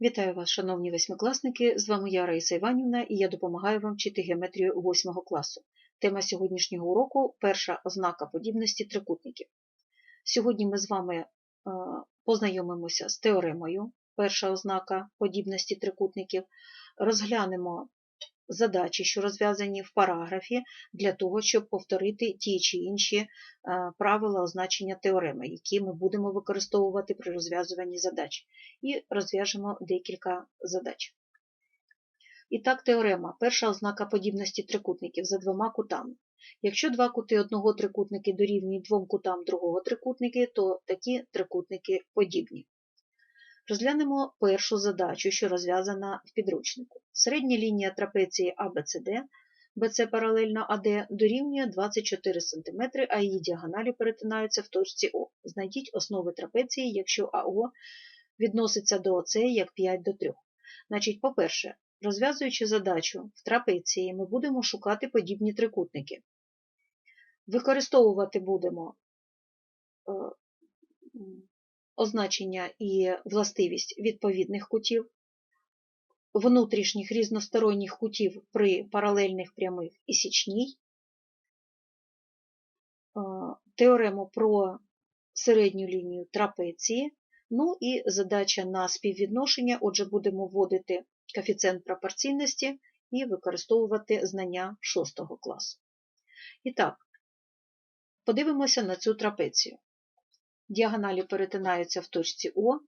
Вітаю вас, шановні восьмикласники! З вами я, Раїса Іванівна, і я допомагаю вам вчити геометрію 8 класу. Тема сьогоднішнього уроку перша ознака подібності трикутників. Сьогодні ми з вами е, познайомимося з теоремою, перша ознака подібності трикутників, розглянемо задачі, що розв'язані в параграфі, для того, щоб повторити ті чи інші е, правила означення теореми, які ми будемо використовувати при розв'язуванні задач, і розв'яжемо декілька задач. І так, теорема. Перша ознака подібності трикутників за двома кутами. Якщо два кути одного трикутники дорівнюють двом кутам другого трикутники, то такі трикутники подібні. Розглянемо першу задачу, що розв'язана в підручнику. Середня лінія трапеції ABCD, BC паралельно AD, дорівнює 24 см, а її діагоналі перетинаються в точці О. Знайдіть основи трапеції, якщо АО відноситься до ОЦ як 5 до 3. Значить, по-перше, розв'язуючи задачу в трапеції, ми будемо шукати подібні трикутники. Використовувати будемо означення і властивість відповідних кутів, внутрішніх різносторонніх кутів при паралельних прямих і січній, теорему про середню лінію трапеції, ну і задача на співвідношення, отже, будемо вводити коефіцієнт пропорційності і використовувати знання 6 класу. І так, подивимося на цю трапецію. Діагоналі перетинаються в точці О.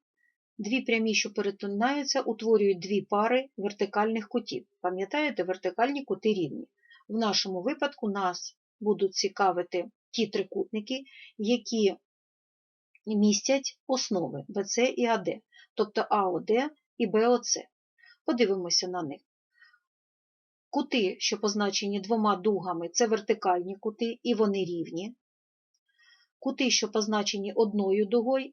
Дві прямі, що перетинаються, утворюють дві пари вертикальних кутів. Пам'ятаєте, вертикальні кути рівні. В нашому випадку нас будуть цікавити ті трикутники, які містять основи BC і AD, тобто АОД і БОЦ. Подивимося на них. Кути, що позначені двома дугами, це вертикальні кути, і вони рівні. Кути, що позначені одною дугою,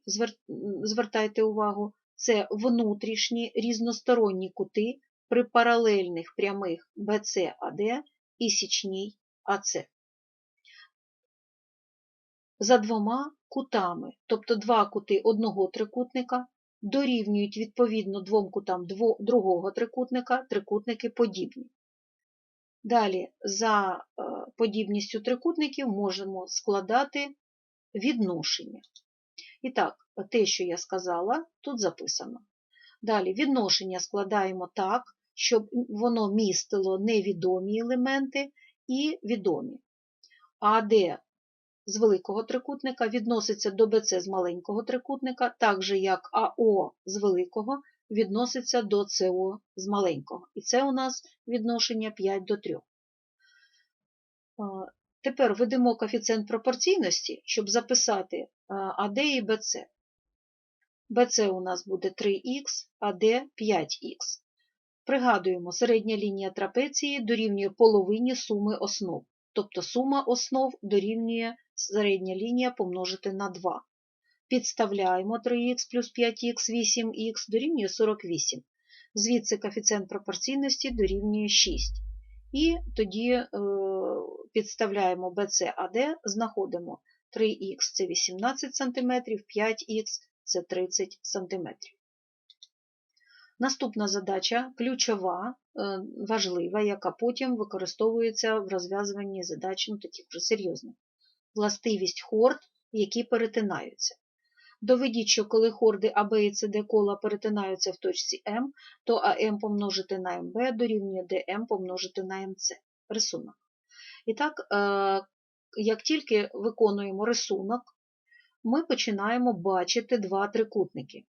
звертайте увагу, це внутрішні різносторонні кути при паралельних прямих BC-AD і січній АЦ. За двома кутами, тобто два кути одного трикутника, дорівнюють відповідно двом кутам другого трикутника, трикутники подібні. Далі, за подібністю трикутників можемо складати відношення. І так, те, що я сказала, тут записано. Далі відношення складаємо так, щоб воно містило невідомі елементи і відомі. АД з великого трикутника відноситься до БЦ з маленького трикутника, так же як АО з великого відноситься до СО з маленького. І це у нас відношення 5 до 3. Тепер введемо коефіцієнт пропорційності, щоб записати АД і БЦ. БЦ у нас буде 3х, АД 5х. Пригадуємо, середня лінія трапеції дорівнює половині суми основ. Тобто сума основ дорівнює середня лінія помножити на 2. Підставляємо 3х плюс 5х, 8х дорівнює 48. Звідси коефіцієнт пропорційності дорівнює 6. І тоді е, підставляємо BCAD, знаходимо 3х це 18 см, 5х це 30 см. Наступна задача ключова, е, важлива, яка потім використовується в розв'язуванні задач, ну таких вже серйозних. Властивість хорд, які перетинаються. Доведіть, що коли хорди АБ і СД кола перетинаються в точці М, то АМ помножити на МБ дорівнює ДМ помножити на МЦ. Рисунок. І так, е, як тільки виконуємо рисунок, ми починаємо бачити два трикутники.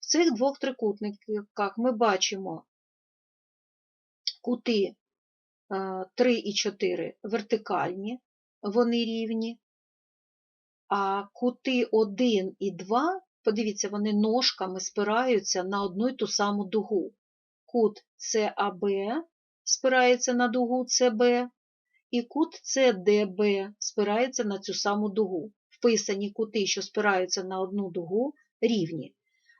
В цих двох трикутниках ми бачимо кути 3 е, і 4 вертикальні, вони рівні, а кути 1 і 2, подивіться, вони ножками спираються на одну й ту саму дугу. Кут САБ спирається на дугу СБ, і кут CDB спирається на цю саму дугу. Вписані кути, що спираються на одну дугу, рівні.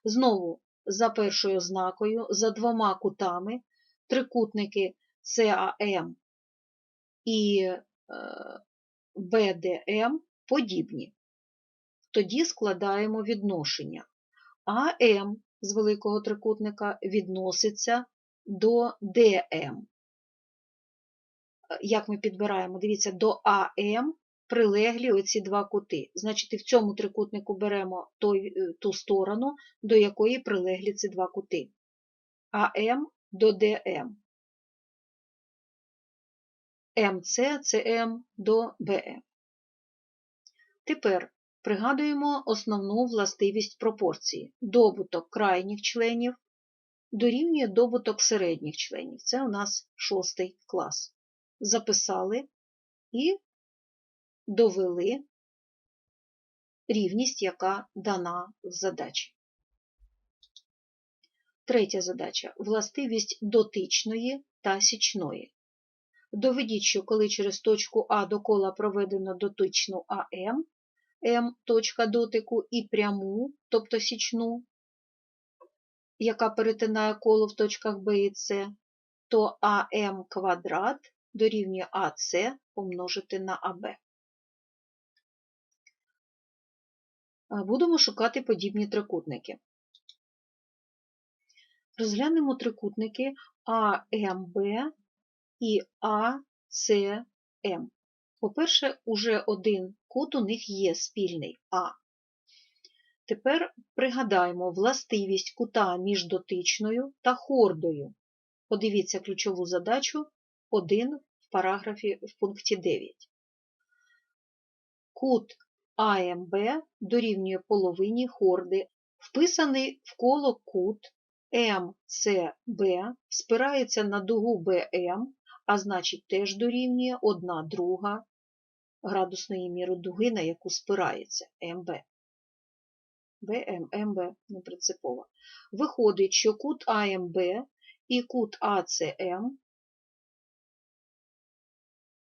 Знову, за першою ознакою, за двома кутами, трикутники CAM і BDM е, подібні. Тоді складаємо відношення. АМ з великого трикутника відноситься до ДМ. Як ми підбираємо? Дивіться, до АМ прилеглі оці два кути. Значить, і в цьому трикутнику беремо той, е, ту сторону, до якої прилеглі ці два кути. АМ до ДМ. МЦ це М до БМ. Тепер пригадуємо основну властивість пропорції. Добуток крайніх членів дорівнює добуток середніх членів. Це у нас шостий клас. Записали і довели рівність, яка дана в задачі. Третя задача властивість дотичної та січної. Доведіть, що коли через точку А до кола проведено дотичну АМ, М точка дотику і пряму, тобто січну, яка перетинає коло в точках Б і С, то АМ квадрат дорівнює АС помножити на АБ. Будемо шукати подібні трикутники. Розглянемо трикутники АМБ і АСМ. По-перше, уже один кут у них є спільний А. Тепер пригадаємо властивість кута між дотичною та хордою. Подивіться ключову задачу 1 в параграфі в пункті 9. Кут АМБ дорівнює половині хорди, вписаний в коло кут МЦБ спирається на дугу БМ, а значить теж дорівнює 1 друга градусної міри дуги, на яку спирається МБ. БМ, МБ не принципово. Виходить, що кут АМБ і кут АЦМ,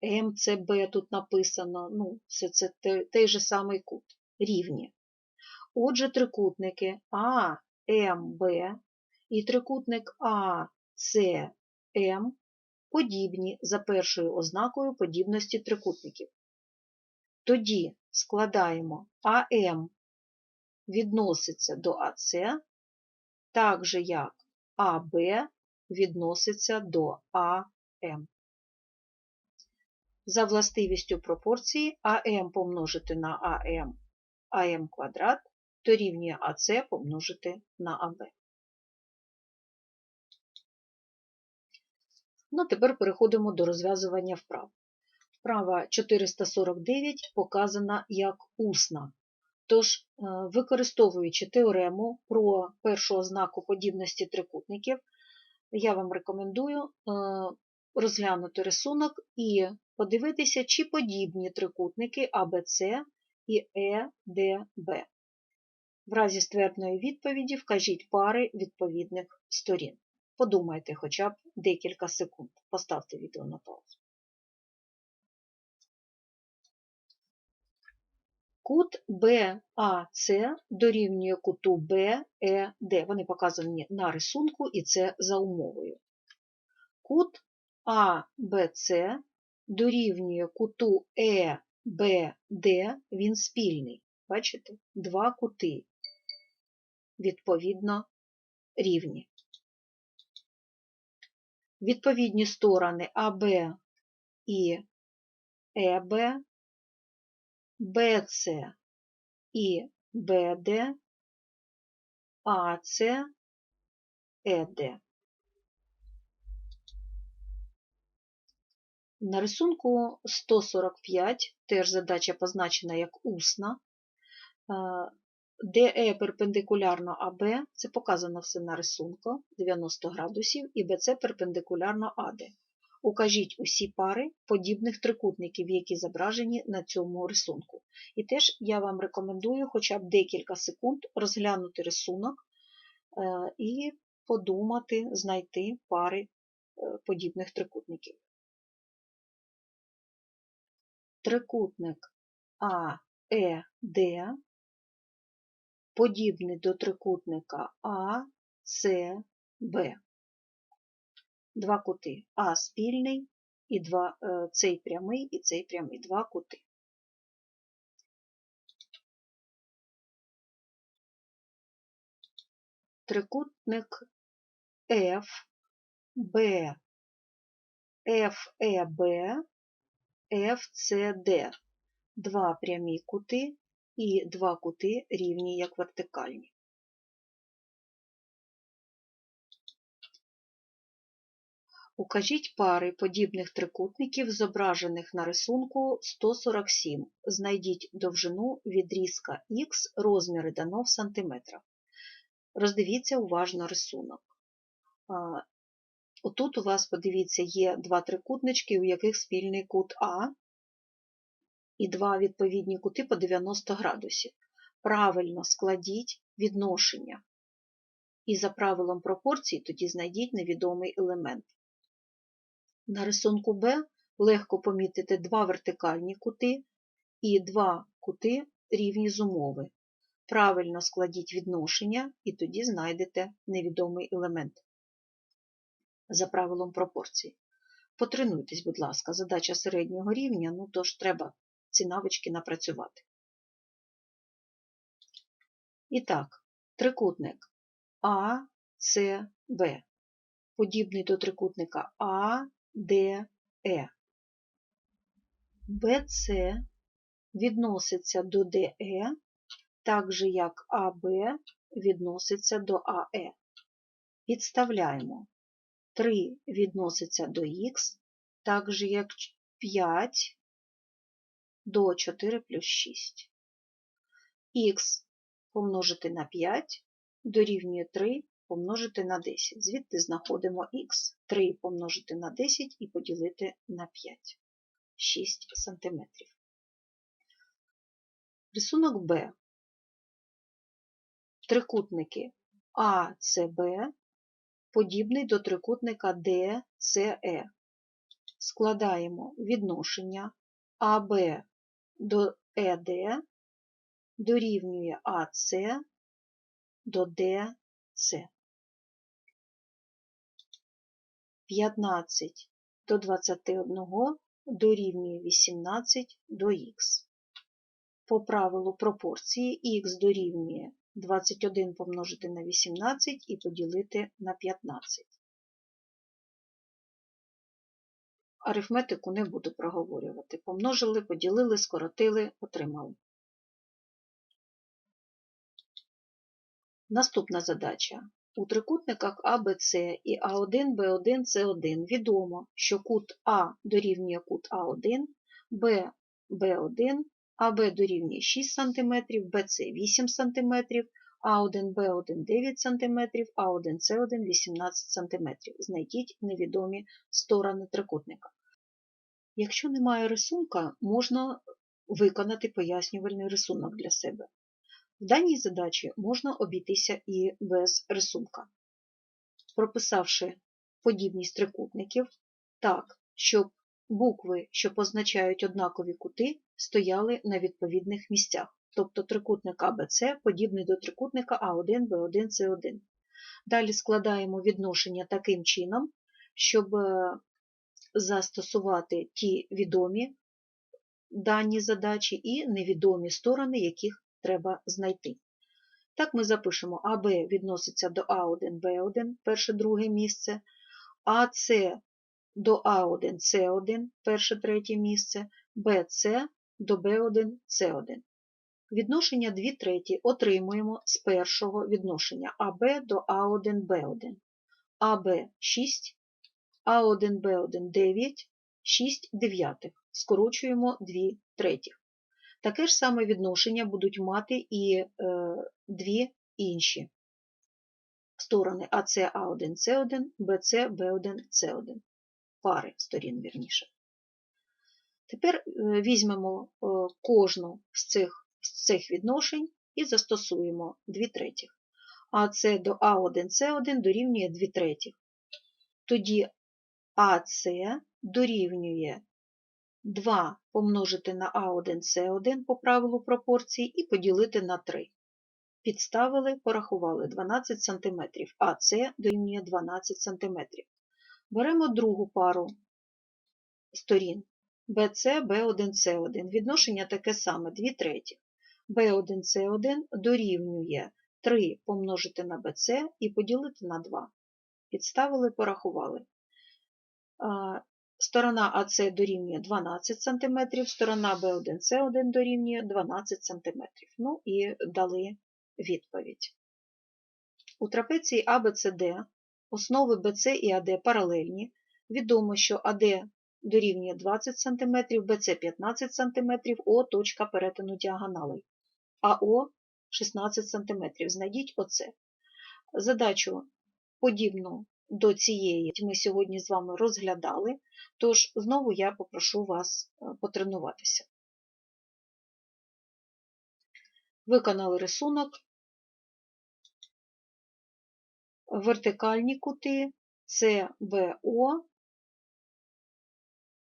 МЦБ тут написано, ну, все це той же самий кут, рівні. Отже, трикутники АМБ і трикутник АЦМ подібні за першою ознакою подібності трикутників. Тоді складаємо АМ відноситься до АС, так же як АБ відноситься до АМ. За властивістю пропорції АМ помножити на АМ АМ квадрат дорівнює АС помножити на АБ. Ну, тепер переходимо до розв'язування вправ. Вправа 449 показана як усна. Тож, е, використовуючи теорему про першу ознаку подібності трикутників, я вам рекомендую е, розглянути рисунок і подивитися, чи подібні трикутники АБЦ і ЕДБ. В разі ствердної відповіді вкажіть пари відповідних сторін. Подумайте хоча б декілька секунд. Поставте відео на паузу. Кут БАЦ дорівнює куту БЕД. Вони показані на рисунку і це за умовою. Кут АБЦ дорівнює куту ЕБД, він спільний. Бачите? Два кути, відповідно, рівні. Відповідні сторони АБ і ЕБ БЦ і БД, АЦ, ЕД. На рисунку 145 теж задача позначена як усна. ДЕ перпендикулярно АБ, це показано все на рисунку 90 градусів, і БЦ перпендикулярно АД. Укажіть усі пари подібних трикутників, які зображені на цьому рисунку. І теж я вам рекомендую хоча б декілька секунд розглянути рисунок е, і подумати, знайти пари е, подібних трикутників. Трикутник АЕД подібний до трикутника АСБ два кути. А спільний, і два, е, цей прямий і цей прямий, два кути. трикутник F, B, FCD. Два прямі кути і два кути рівні як вертикальні. Укажіть пари подібних трикутників, зображених на рисунку 147. Знайдіть довжину відрізка Х, розміри дано в сантиметрах. Роздивіться уважно рисунок. Отут у вас, подивіться, є два трикутнички, у яких спільний кут А і два відповідні кути по 90 градусів. Правильно складіть відношення. І за правилом пропорцій тоді знайдіть невідомий елемент. На рисунку Б легко помітити два вертикальні кути і два кути рівні з умови. Правильно складіть відношення і тоді знайдете невідомий елемент. За правилом пропорцій. Потренуйтесь, будь ласка, задача середнього рівня, ну тож треба ці навички напрацювати. І так, трикутник А, С, Б. Подібний до трикутника А, Д, Е. БЦ відноситься до ДЕ, так же як АБ відноситься до АЕ. Підставляємо 3 відноситься до Х, так же як 5 до 4 плюс 6. Х помножити на 5 дорівнює 3 помножити на 10. Звідти знаходимо х, 3 помножити на 10 і поділити на 5, 6 см. Рисунок Б. Трикутники АЦБ подібний до трикутника ДЦЕ. Складаємо відношення АБ до ЕД дорівнює АЦ до ДЦ. 15 до 21 дорівнює 18 до х. По правилу пропорції х дорівнює 21 помножити на 18 і поділити на 15. Арифметику не буду проговорювати. Помножили, поділили, скоротили, отримали. Наступна задача. У трикутниках АБЦ і А1, Б1, С1 відомо, що кут А дорівнює кут А1, Б Б1, АБ дорівнює 6 см, БЦ 8 см, А1, Б1 9 см, А1, С1 18 см. Знайдіть невідомі сторони трикутника. Якщо немає рисунка, можна виконати пояснювальний рисунок для себе. В даній задачі можна обійтися і без рисунка, прописавши подібність трикутників так, щоб букви, що позначають однакові кути, стояли на відповідних місцях, тобто трикутник АБЦ подібний до трикутника А1, Б1, С1. Далі складаємо відношення таким чином, щоб е, застосувати ті відомі дані задачі і невідомі сторони, яких треба знайти. Так ми запишемо АБ відноситься до А1, Б1, перше друге місце, АС до А1, С1, перше третє місце, БЦ до Б1, С1. Відношення 2 треті отримуємо з першого відношення АБ до А1, Б1, АБ 6, А1, Б1 9, 6 дев'ятих. Скорочуємо 2 третіх. Таке ж саме відношення будуть мати і е, дві інші сторони АС А1, С1, БЦ, Б1, С1. Пари сторін, вірніше. Тепер е, візьмемо е, кожну з цих, з цих відношень і застосуємо 2 третіх. АС до А1, С1 дорівнює 2 третіх. Тоді АС дорівнює 2 помножити на А1С1 по правилу пропорції і поділити на 3. Підставили, порахували 12 см, а С дорівнює 12 см. Беремо другу пару сторін BC, B1C1. Відношення таке саме 2 треті. B1C1 дорівнює 3 помножити на BC і поділити на 2. Підставили, порахували. Сторона АС дорівнює 12 см, сторона B1C1 дорівнює 12 см. Ну і дали відповідь. У трапеції ABCD основи BC і AD паралельні. Відомо, що AD дорівнює 20 см, BC 15 см, О точка перетину діагоналей, а О 16 см. Знайдіть оце. Задачу подібну до цієї ми сьогодні з вами розглядали, тож знову я попрошу вас е, потренуватися. Виконали рисунок, вертикальні кути СБО,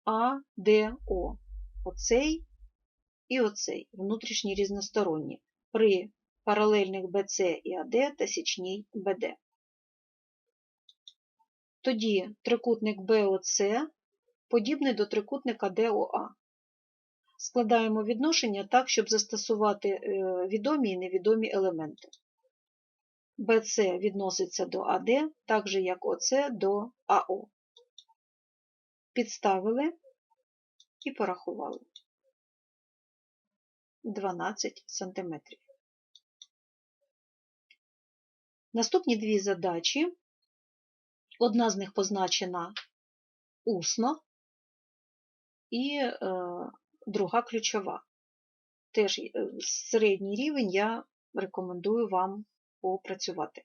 АДО. Оцей і оцей, внутрішні різносторонні, при паралельних BC і АД та січній БД. Тоді трикутник BOC подібний до трикутника DOA. Складаємо відношення так, щоб застосувати е, відомі і невідомі елементи. BC відноситься до AD, так же як OC до АО. Підставили і порахували 12 см. Наступні дві задачі Одна з них позначена усно і е, друга ключова. Теж е, середній рівень я рекомендую вам попрацювати.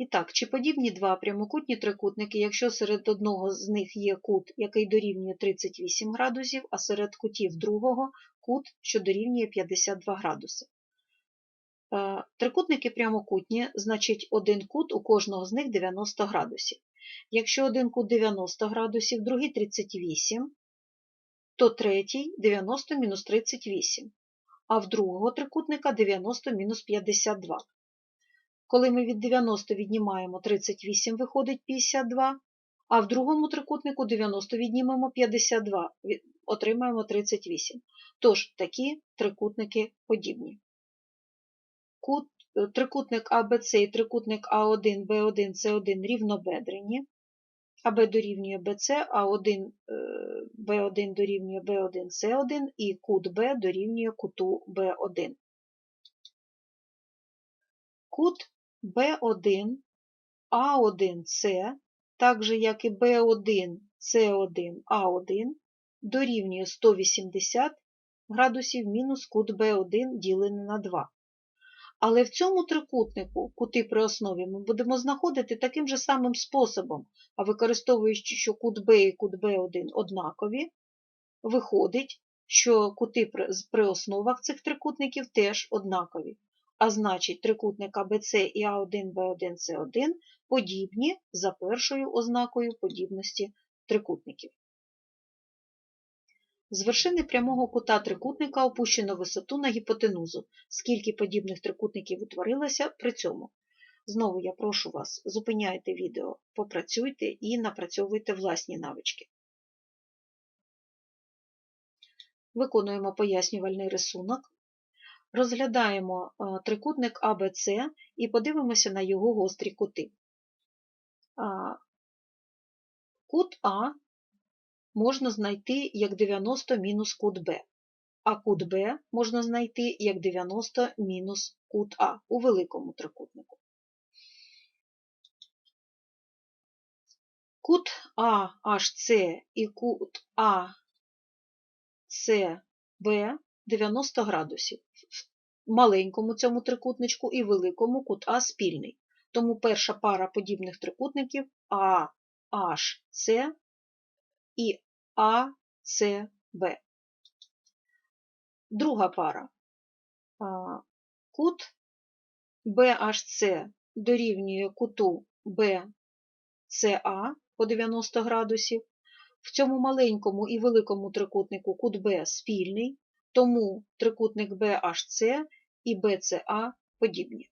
І так, чи подібні два прямокутні трикутники, якщо серед одного з них є кут, який дорівнює 38 градусів, а серед кутів другого кут, що дорівнює 52 градуси. Е, трикутники прямокутні, значить один кут у кожного з них 90 градусів. Якщо один кут 90 градусів, другий 38, то третій 90 мінус 38, а в другого трикутника 90 мінус 52. Коли ми від 90 віднімаємо 38, виходить 52, а в другому трикутнику 90 віднімемо 52, отримаємо 38. Тож такі трикутники подібні кут, е, трикутник АБЦ і трикутник А1, Б1, С1 рівнобедрені, АБ дорівнює БЦ, А1, Б1 дорівнює Б1, С1 і кут Б дорівнює куту Б1. Кут Б1, А1С, так же як і Б1, С1, А1, дорівнює 180 градусів мінус кут Б1 ділене на 2. Але в цьому трикутнику кути при основі ми будемо знаходити таким же самим способом, а використовуючи, що кут Б і кут Б1 однакові, виходить, що кути при основах цих трикутників теж однакові. А значить, трикутник АБЦ і А1, Б1, С1 подібні за першою ознакою подібності трикутників. З вершини прямого кута трикутника опущено висоту на гіпотенузу, скільки подібних трикутників утворилося при цьому. Знову я прошу вас, зупиняйте відео, попрацюйте і напрацьовуйте власні навички. Виконуємо пояснювальний рисунок. Розглядаємо е, трикутник АБЦ і подивимося на його гострі кути. Кут А можна знайти як 90 мінус кут Б, а кут Б можна знайти як 90 мінус кут А у великому трикутнику. Кут AHC і кут ACB 90 градусів. В маленькому цьому трикутничку і великому кут А спільний. Тому перша пара подібних трикутників AHC і АЦБ. Друга пара. Кут BHC дорівнює куту BCA по 90 градусів. В цьому маленькому і великому трикутнику кут Б спільний, тому трикутник BHC і BCA подібні.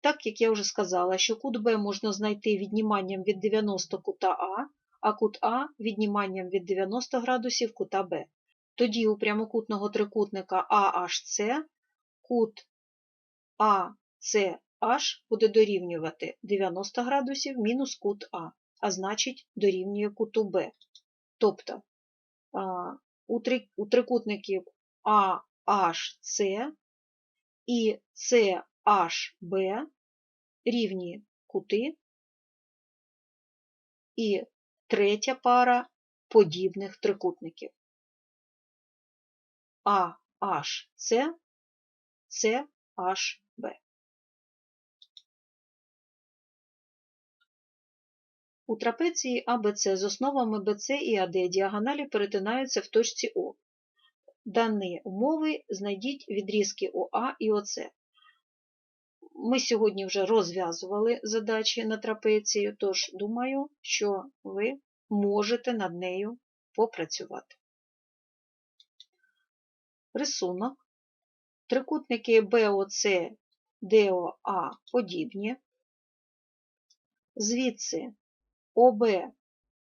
Так як я вже сказала, що кут Б можна знайти відніманням від 90 кута А, а кут А відніманням від 90 градусів кута Б. Тоді у прямокутного трикутника AHC кут ACH буде дорівнювати 90 градусів мінус кут А, а значить дорівнює куту Б. Тобто у трикутників AHC і CHB рівні кути і третя пара подібних трикутників. AHC, CHB. У трапеції ABC з основами BC і AD діагоналі перетинаються в точці О. Дані умови знайдіть відрізки ОА і ОЦ. Ми сьогодні вже розв'язували задачі на трапецію, тож думаю, що ви можете над нею попрацювати. Рисунок. Трикутники BOC, DOA подібні. Звідси ОБ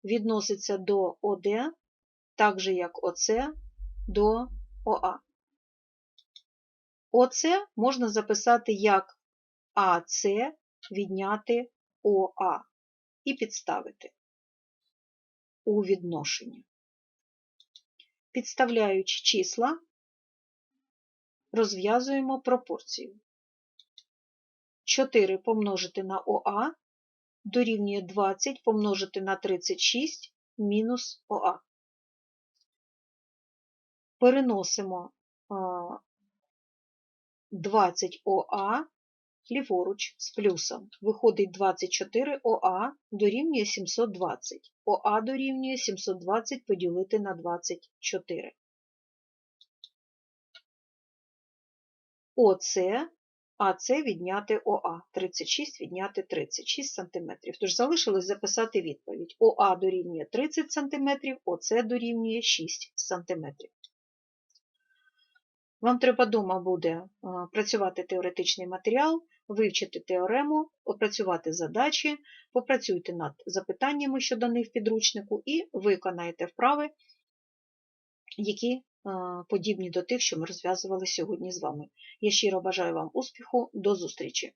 відноситься до ОД, так же як ОЦ до ОА. ОЦ можна записати як АЦ відняти ОА і підставити у відношенні. Підставляючи числа, розв'язуємо пропорцію. 4 помножити на ОА дорівнює 20 помножити на 36 мінус ОА. Переносимо 20 ОА ліворуч з плюсом. Виходить 24 ОА дорівнює 720. ОА дорівнює 720 поділити на 24. ОЦ, АЦ відняти ОА. 36 відняти 36 см. Тож залишилось записати відповідь. ОА дорівнює 30 см, ОЦ дорівнює 6 см. Вам треба вдома буде працювати теоретичний матеріал, вивчити теорему, опрацювати задачі, попрацюйте над запитаннями, що дані в підручнику, і виконайте вправи, які подібні до тих, що ми розв'язували сьогодні з вами. Я щиро бажаю вам успіху, до зустрічі!